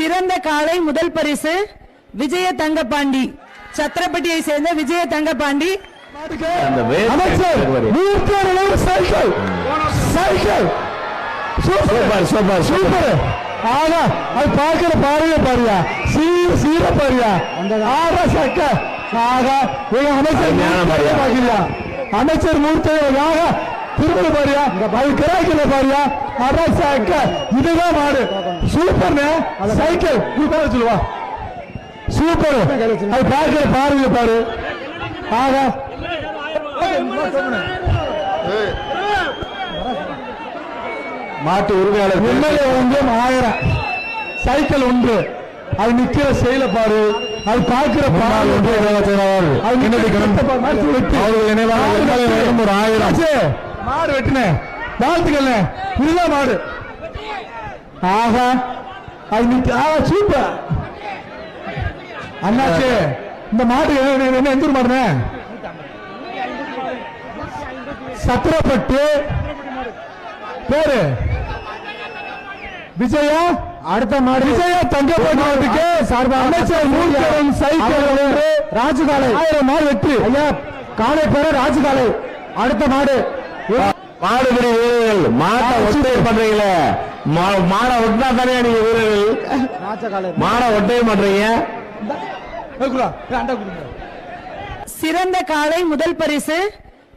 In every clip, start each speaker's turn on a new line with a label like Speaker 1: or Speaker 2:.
Speaker 1: சிறந்த காளை முதல் பரிசு விஜய தங்கபாண்டி சத்திரப்பட்டியை சேர்ந்த விஜய தங்கபாண்டி
Speaker 2: அமைச்சர் cycle. Cycle.
Speaker 3: Super. Super super.
Speaker 2: ஆனா அது பார்க்கிற பாருங்க பாருயா சீர சீர பாருயா ஆறா சக்க. ஆகா அமைச்சர். பாக்கியா அமைச்சர் மூர்த்தி ஆகா திரும்ப பாருயா அது கிராக்கில பாருயா. ஆறா சக்க இதுதான் மாடு. சூப்பர்னு சைக்கிள். நீ பேர சொல்லுவா. சூப்பர். அது பார்க்கிற பாருங்க பாரு. ஆகா.
Speaker 3: மாட்டு உரிமையாளர்
Speaker 2: எம்எல்ஏ வந்து ஆயிரம். சைக்கிள் ஒன்று. அது நிக்கிற செயல பாரு. அது பார்க்கிற
Speaker 3: கென்னடி கணம் அவர்கள். நினைவாக ஒரு ஆயிரம்.
Speaker 2: மாடு வெட்டின. வாழ்த்துக்கல்ல இதுதான் மாடு. ஆகா அது ஆகா சூப்பர். அண்ணாச்சி இந்த மாடு என்ன எந்த மாடுனே சத்திரப்பட்டு. பேரு? விஜயா? அடுத்த மாடு. விஜயா தங்கப்பட்டு மாட்டுக்கு சார்பாக அமைச்சர் மூர்த்தரன் சைக்கிள் ராஜுகாலை. ஆயிரம் மாடு வெற்றி. ஐயா காலை பேர ராஜுகாலை. அடுத்த மாடு.
Speaker 3: மாடுபிடி வீரர்கள் மாட்டை ஒட்டை பண்றீங்களே. மா- மாடை ஒட்டினா தானே நீங்க வீரர்கள்? மாடை ஒட்டையும் பண்றீங்க.
Speaker 1: சிறந்த காளை முதல் பரிசு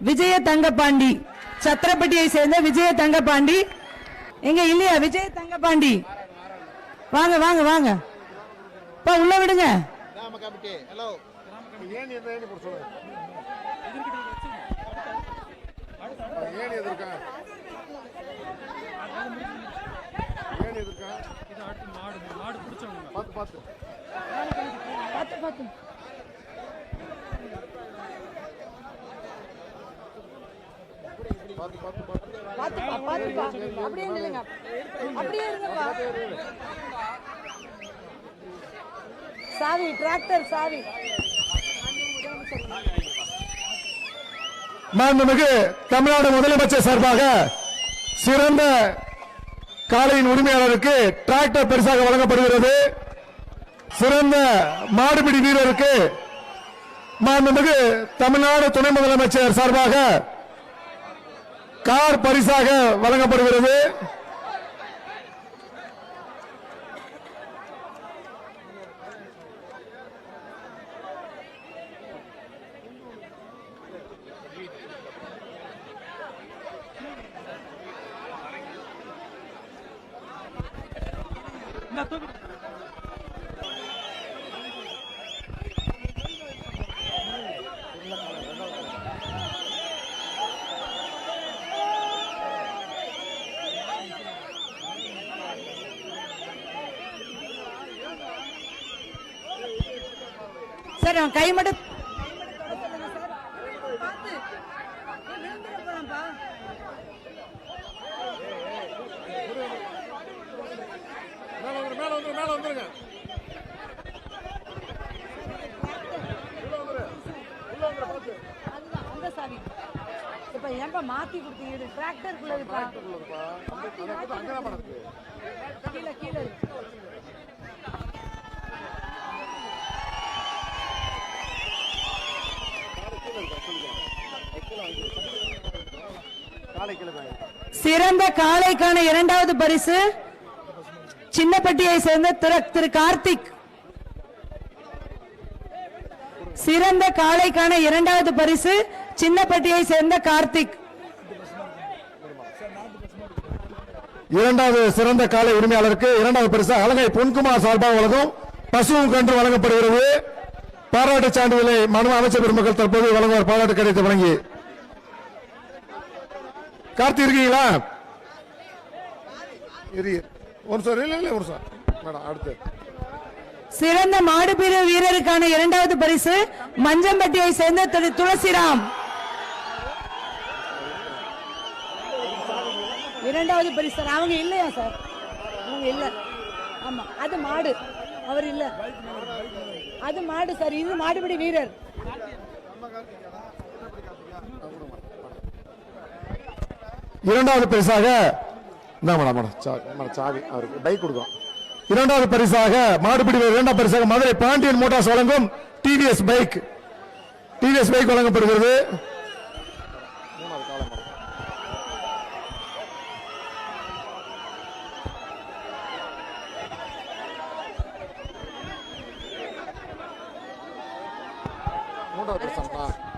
Speaker 1: விஜய தங்கபாண்டி சத்திரப்பட்டியை சேர்ந்த விஜய தங்கபாண்டி எங்க இல்லையா விஜய தங்கபாண்டி வாங்க வாங்க வாங்க. பா உள்ள விடுங்க. பாத்து பாத்து. பாத்துப்பா பாத்துப்பா அப்படியே நில்லுங்க. அப்படியே இருங்கப்பா. சாவி டிராக்டர் சாவி.
Speaker 2: மாண்புமிகு தமிழ்நாடு முதலமைச்சர் சார்பாக சிறந்த காளையின் உரிமையாளருக்கு டிராக்டர் பரிசாக வழங்கப்படுகிறது. சிறந்த மாடுபிடி வீரருக்கு மாண்புமிகு தமிழ்நாடு துணை முதலமைச்சர் சார்பாக கார் பரிசாக வழங்கப்படுகிறது.
Speaker 1: சார் அவன் கை மட்டும் இப்ப ஏன்பா மாத்தி கொடுத்தீங்க? கீழே கீழே இருக்கு. சிறந்த காளைக்கான இரண்டாவது பரிசு சின்னப்பட்டியை சேர்ந்த திரு திரு கார்த்திக். சிறந்த காளைக்கான இரண்டாவது பரிசு சின்னப்பட்டியை சேர்ந்த கார்த்திக்.
Speaker 2: இரண்டாவது சிறந்த காலை உரிமையாளருக்கு இரண்டாவது பரிசு அலங்கை பொன்குமார் சார்பாக வழங்கும் பசுவும் கன்று வழங்கப்படுகிறது. பாராட்டு சான்றிதழை மனு அமைச்சர் பெருமக்கள் தற்போது வழங்குவார். பாராட்டு கடிதத்தை வழங்கி. கார்த்தி இருக்கீங்களா? ஒரு சார் இல்ல இல்ல ஒரு சார் மேடம் அடுத்து.
Speaker 1: சிறந்த மாடுபிடி வீரருக்கான இரண்டாவது பரிசு மஞ்சம்பட்டியை சேர்ந்த திரு துளசிராம். இரண்டாவது பரிசு சார். அவங்க இல்லையா சார்? அவங்க இல்ல. ஆமா அது மாடு. அவர் இல்ல. அது மாடு சார். இது மாடுபிடி வீரர்.
Speaker 2: இரண்டாவது பரிசாக இந்தா மேடம் மேடம். மேடம் சாவி. அவருக்கு பைக் கொடுக்கும்
Speaker 4: இரண்டாவது பரிசாக மாடுபிடி இரண்டாம் பரிசாக மதுரை பாண்டியன் மோட்டார்ஸ் வழங்கும் டிவிஎஸ் பைக். டிவிஎஸ் பைக் வழங்கப்படுகிறது.
Speaker 5: மூன்றாவது பரிசா